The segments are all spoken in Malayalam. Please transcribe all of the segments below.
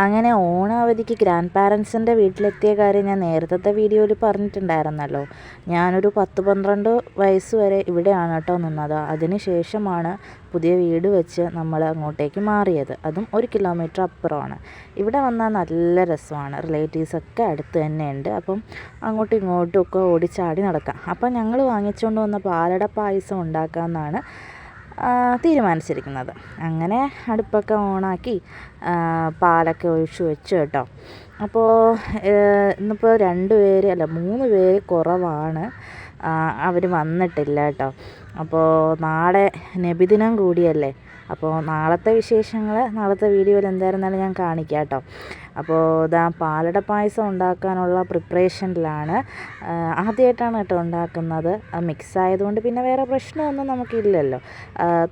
അങ്ങനെ ഓണാവധിക്ക് ഗ്രാൻഡ് പാരൻസിന്റെ വീട്ടിലെത്തിയ കാര്യം ഞാൻ നേരത്തെ വീഡിയോയിൽ പറഞ്ഞിട്ടുണ്ടായിരുന്നല്ലോ. ഞാനൊരു പത്ത് പന്ത്രണ്ട് വയസ്സ് വരെ ഇവിടെയാണ് കേട്ടോ നിന്നത്. അതിന് ശേഷമാണ് പുതിയ വീട് വെച്ച് നമ്മൾ അങ്ങോട്ടേക്ക് മാറിയത്. അതും ഒരു കിലോമീറ്റർ അപ്പുറമാണ്. ഇവിടെ വന്നാൽ നല്ല രസമാണ്. റിലേറ്റീവ്സൊക്കെ അടുത്ത് തന്നെയുണ്ട്. അപ്പം അങ്ങോട്ടും ഇങ്ങോട്ടും ഒക്കെ ഓടിച്ചാടി നടക്കാം. അപ്പം ഞങ്ങൾ വാങ്ങിച്ചുകൊണ്ട് വന്ന പാലട പായസം ഉണ്ടാക്കാമെന്നാണ് തീരുമാനിച്ചിരിക്കുന്നത്. അങ്ങനെ അടുപ്പൊക്കെ ഓണാക്കി പാലൊക്കെ ഒഴിച്ച് വെച്ചു കേട്ടോ. അപ്പോൾ ഇന്നിപ്പോൾ രണ്ട് പേര് അല്ല മൂന്ന് പേര് കുറവാണ് അവർ വന്നിട്ടില്ല കേട്ടോ. അപ്പോൾ നാളെ നബിദിനം കൂടിയല്ലേ? അപ്പോൾ നാളത്തെ വിശേഷങ്ങൾ നാളത്തെ വീഡിയോയിൽ എന്തായിരുന്നാലും ഞാൻ കാണിക്കാം കേട്ടോ. അപ്പോൾ ഇതാ പാലട പായസം ഉണ്ടാക്കാനുള്ള പ്രിപ്പറേഷനിലാണ്. ആദ്യമായിട്ടാണ് കേട്ടോ ഉണ്ടാക്കുന്നത്. മിക്സ് ആയതുകൊണ്ട് പിന്നെ വേറെ പ്രശ്നമൊന്നും നമുക്കില്ലല്ലോ.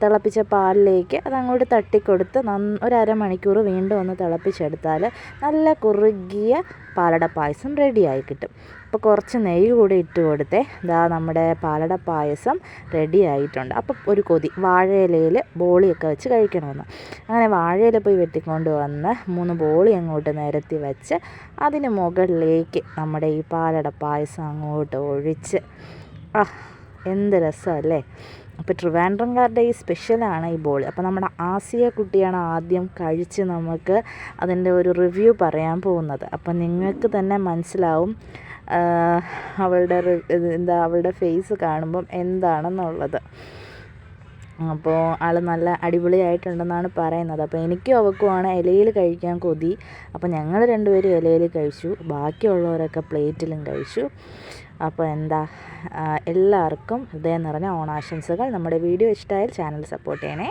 തിളപ്പിച്ച പാലിലേക്ക് അതങ്ങോട്ട് അങ്ങോട്ട് തട്ടിക്കൊടുത്ത് നന്ന ഒരു അരമണിക്കൂർ വീണ്ടും ഒന്ന് തിളപ്പിച്ചെടുത്താൽ നല്ല കുറുകിയ പാലട പായസം റെഡിയായി കിട്ടും. അപ്പോൾ കുറച്ച് നെയ്യ് കൂടി ഇട്ട് കൊടുത്തേ. ഇതാ നമ്മുടെ പാലട പായസം റെഡി ആയിട്ടുണ്ട് അപ്പോൾ ഒരു കൊതി വാഴയിലയിൽ ബോളിയൊക്കെ വെച്ച് കഴിക്കണമെന്ന്. അങ്ങനെ വാഴയില പോയി വെട്ടിക്കൊണ്ട് വന്ന് മൂന്ന് ബോളി അങ്ങോട്ട് നിരത്തി വെച്ച് അതിന് മുകളിലേക്ക് നമ്മുടെ ഈ പാലട പായസം അങ്ങോട്ട് ഒഴിച്ച്. ആ എന്ത് രസമല്ലേ? അപ്പോൾ ട്രിവാൻഡ്രംകാരുടെ ഈ സ്പെഷ്യലാണ് ഈ ബോളി. അപ്പോൾ നമ്മുടെ ആസിയ കുട്ടിയാണ് ആദ്യം കഴിച്ച് നമുക്ക് അതിന്റെ ഒരു റിവ്യൂ പറയാൻ പോകുന്നത്. അപ്പം നിങ്ങൾക്ക് തന്നെ മനസ്സിലാവും അവളുടെ എന്താ അവളുടെ ഫേസ് കാണുമ്പം എന്താണെന്നുള്ളത്. അപ്പോൾ ആൾ നല്ല അടിപൊളിയായിട്ടുണ്ടെന്നാണ് പറയുന്നത്. അപ്പോൾ എനിക്കും അവക്കുമാണ് ഇലയിൽ കഴിക്കാൻ കൊതി. അപ്പോൾ ഞങ്ങൾ രണ്ടുപേരും ഇലയിൽ കഴിച്ചു. ബാക്കിയുള്ളവരൊക്കെ പ്ലേറ്റിലും കഴിച്ചു. അപ്പോൾ എന്താ എല്ലാവർക്കും ഹൃദയം നിറഞ്ഞ ഓണാശംസകൾ. നമ്മുടെ വീഡിയോ ഇഷ്ടമായാൽ ചാനൽ സപ്പോർട്ട് ചെയ്യണേ.